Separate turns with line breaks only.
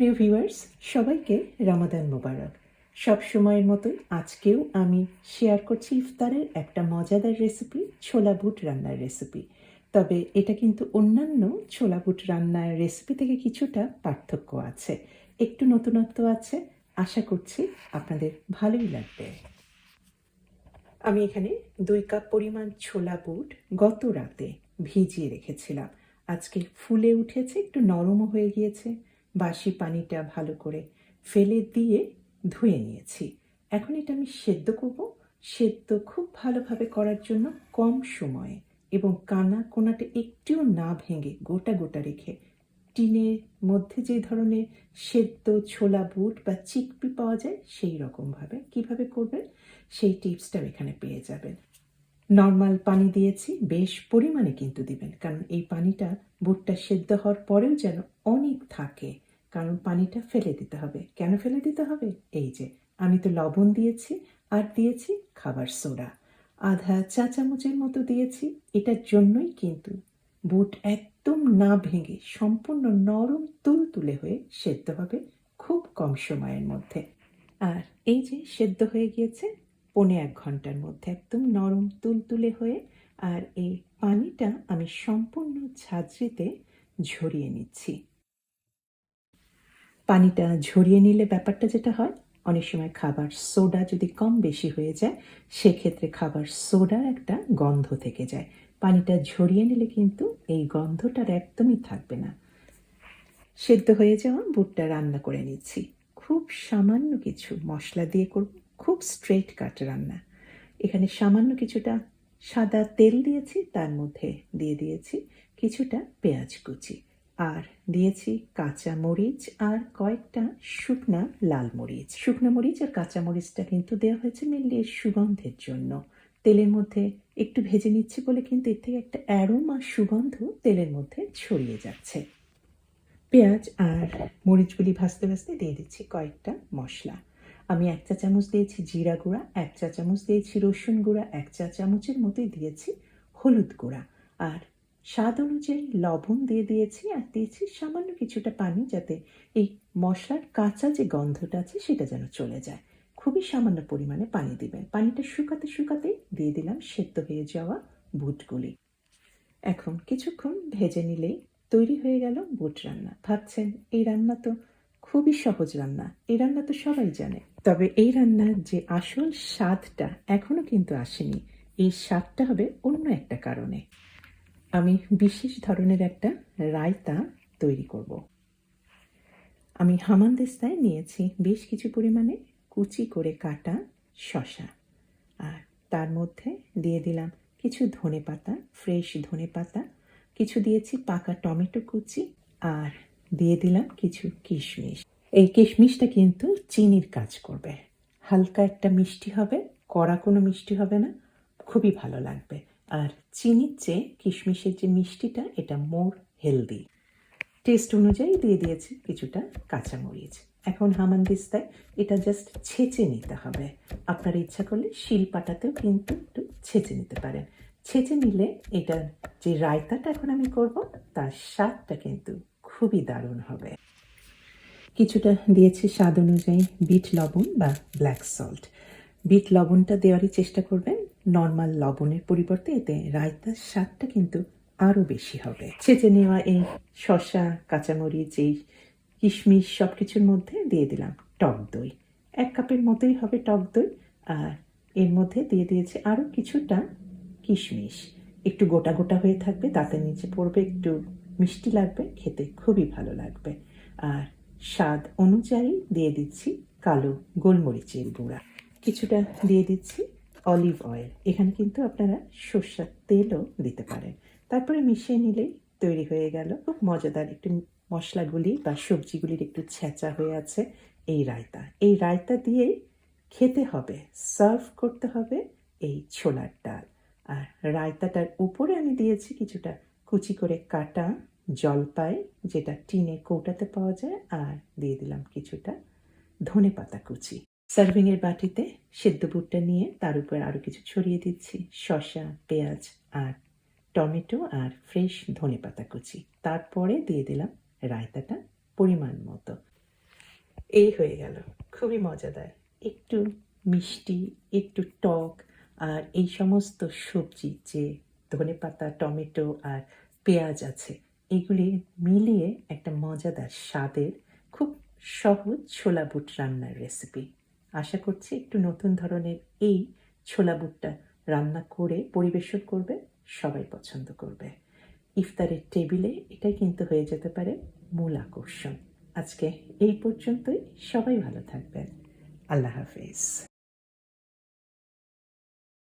প্রিয় ভিউয়ার্স, সবাইকে রামাদান মোবারক। সব সময়ের মতোই আজকেও আমি শেয়ার করছি ইফতারের একটা মজাদার রেসিপি, ছোলা বুট রান্নার রেসিপি। তবে এটা কিন্তু অন্যান্য ছোলা বুট রান্নার রেসিপি থেকে কিছুটা পার্থক্য আছে। একটু নতুনত্ব আছে, আশা করছি আপনাদের ভালোই লাগবে। আমি এখানে দুই কাপ পরিমাণ ছোলা বুট গত রাতে ভিজিয়ে রেখেছিলাম। আজকে ফুলে উঠেছে, একটু নরমও হয়ে গিয়েছে। বাসি পানিটা ভালো করে ফেলে দিয়ে ধুয়ে নিয়েছি। এখন এটা আমি সেদ্ধ করব। সেদ্ধ খুব ভালোভাবে করার জন্য কম সময়ে এবং কানা কোনাটা একটিও না ভেঙে গোটা গোটা রেখে টিনের মধ্যে যে ধরনের সেদ্ধ ছোলা বুট বা চিকপি পাওয়া যায় সেই রকমভাবে কীভাবে করবেন সেই টিপসটাও এখানে পেয়ে যাবেন। নর্মাল পানি দিয়েছি, বেশ পরিমাণে কিন্তু দিবেন, কারণ এই পানিটা বুটটা সেদ্ধ হওয়ার পরেও যেন অনেক থাকে। কারণ পানিটা ফেলে দিতে হবে। কেন ফেলে দিতে হবে? এই যে, আমি তো লবণ দিয়েছি আর দিয়েছি খাবার সোডা। আধা চা চামচের মতো দিয়েছি, এটার জন্যই কিন্তু বুট একদম না ভেঙে সম্পূর্ণ নরম তুলতুলে হয়ে সেদ্ধ হবে খুব কম সময়ের মধ্যে। আর এই যে, সেদ্ধ হয়ে গিয়েছে পৌনে এক ঘণ্টার মধ্যে একদম নরম তুলতুলে হয়ে আর এই পানিটা আমি সম্পূর্ণ ঝাঁঝরিতে ঝরিয়ে নিচ্ছি। পানিটা ঝরিয়ে নিলে ব্যাপারটা যেটা হয়, অনেক সময় খাবার সোডা যদি কম বেশি হয়ে যায়, সেক্ষেত্রে খাবার সোডার একটা গন্ধ থেকে যায়। পানিটা ঝরিয়ে নিলে কিন্তু এই গন্ধটার একদমই থাকবে না। সেদ্ধ হয়ে যাওয়া বুটটা রান্না করে নিচ্ছি। খুব সামান্য কিছু মশলা দিয়ে করব, খুব স্ট্রেট কাট রান্না। এখানে সামান্য কিছুটা সাদা তেল দিয়েছি, তার মধ্যে দিয়ে দিয়েছি কিছুটা পেঁয়াজ কুচি। আর দিয়েছি কাঁচা মরিচ আর কয়েকটা শুকনা লাল মরিচ। শুকনো মরিচ আর কাঁচা মরিচটা কিন্তু দেওয়া হয়েছে মেনলি এর সুগন্ধের জন্য। তেলের মধ্যে একটু ভেজে নিচ্ছি বলে কিন্তু এর থেকে একটা অ্যারোমা সুগন্ধ তেলের মধ্যে ছড়িয়ে যাচ্ছে। পেঁয়াজ আর মরিচগুলি ভাজতে ভাজতে দিয়ে দিচ্ছি কয়েকটা মশলা। আমি এক চা চামচ দিয়েছি জিরা গুঁড়া, এক চা চামচ দিয়েছি রসুন গুঁড়া, এক চা চামচের মতোই দিয়েছি হলুদ গুঁড়া। আর স্বাদ অনুযায়ী লবণ দিয়ে দিয়েছি আর দিয়েছি সামান্য কিছুটা পানি যাতে এই মশলার কাঁচা যে গন্ধটা আছে সেটা যেন চলে যায়। খুবই সামান্য পরিমাণে পানি দিবেন। পানিটা শুকাতে শুকাতে দিয়ে দিলাম সেদ্ধ হয়ে যাওয়া বুটগুলি। এখন কিছুক্ষণ ভেজে নিলেই তৈরি হয়ে গেল বুট রান্না। ভাবছেন, এই রান্না তো খুবই সহজ রান্না। এই রান্না তো সবাই জানে। তবে এই রান্নার যে আসল স্বাদটা এখনও কিন্তু আসেনি। এই স্বাদটা হবে অন্য একটা কারণে। আমি বিশেষ ধরনের একটা রায়তা তৈরি করব। আমি হামানদিস্তায় নিয়েছি বেশ কিছু পরিমাণে কুচি করে কাটা শশা আর তার মধ্যে দিয়ে দিলাম কিছু ধনে পাতা, ফ্রেশ ধনে পাতা, কিছু দিয়েছি পাকা টমেটো কুচি, আর দিয়ে দিলাম কিছু কিশমিশ। এই কিশমিশটা কিন্তু চিনির কাজ করবে। হালকা একটা মিষ্টি হবে, কড়া কোনো মিষ্টি হবে না, খুবই ভালো লাগবে। আর চিনির চেয়ে কিশমিশের যে মিষ্টিটা, এটা মোর হেলদি টেস্ট অনুযায়ী দিয়ে দিয়েছি কিছুটা কাঁচামরিচ। এখন হামানদিস্তায় এটা জাস্ট ছেঁচে নিতে হবে। আপনার ইচ্ছা করলে শিল পাটাতেও কিন্তু একটু ছেঁচে নিতে পারেন। ছেঁচে নিলে এটার যে রায়তাটা এখন আমি করব, তার স্বাদটা কিন্তু খুবই দারুণ হবে। কিছুটা দিয়েছি স্বাদ অনুযায়ী বিট লবণ বা ব্ল্যাক সল্ট বিট লবণটা দেওয়ারই চেষ্টা করবেন। নর্মাল লবণের পরিবর্তে এতে রায়তার স্বাদটা কিন্তু আরও বেশি হবে। ছেঁচে নেওয়া এই শশা কাঁচামরিচ, এই কিশমিশ সব কিছুর মধ্যে দিয়ে দিলাম টক দই। এক কাপের মতোই হবে টক দই আর এর মধ্যে দিয়ে দিয়েছি আরও কিছুটা কিশমিশ। একটু গোটা গোটা হয়ে থাকবে, তাতে নিচে পড়বে একটু মিষ্টি লাগবে, খেতে খুবই ভালো লাগবে। আর স্বাদ অনুযায়ী দিয়ে দিচ্ছি কালো গোলমরিচের গুঁড়া। কিছুটা দিয়ে দিচ্ছি অলিভ অয়েল। এখানে কিন্তু আপনারা সর্ষার তেলও দিতে পারেন। তারপরে মিশিয়ে নিলেই তৈরি হয়ে গেল। খুব মজাদার একটু মশলাগুলি বা সবজিগুলির একটু ছেঁচা হয়ে আছে এই রায়তা। এই রায়তা দিয়েই খেতে হবে, সার্ভ করতে হবে এই ছোলার ডাল। আর রায়তাটার উপরে আমি দিয়েছি কিছুটা কুচি করে কাটা জলপাই, যেটা টিনে কৌটাতে পাওয়া যায়, আর দিয়ে দিলাম কিছুটা ধনে পাতা কুচি। সার্ভিংয়ের বাটিতে সেদ্ধ বুটটা নিয়ে তার উপর আরও কিছু ছড়িয়ে দিচ্ছি, শসা, পেঁয়াজ আর টমেটো আর ফ্রেশ ধনে পাতা কুচি। তারপরে দিয়ে দিলাম রায়তাটা পরিমাণ মতো। এই হয়ে গেল, খুবই মজাদার। একটু মিষ্টি, একটু টক আর এই সমস্ত সবজি যে ধনে পাতা টমেটো আর পেঁয়াজ আছে, এগুলি মিলিয়ে একটা মজাদার স্বাদের, খুব সহজ ছোলা বুট রান্নার রেসিপি আশা করছি একটু নতুন ধরনের এই ছোলা বুটটা রান্না করে পরিবেশন করবে, সবাই পছন্দ করবে। ইফতারের টেবিলে এটাই কিন্তু হয়ে যেতে পারে মূল আকর্ষণ। আজকে এই পর্যন্তই, সবাই ভালো থাকবেন। আল্লাহ হাফেজ।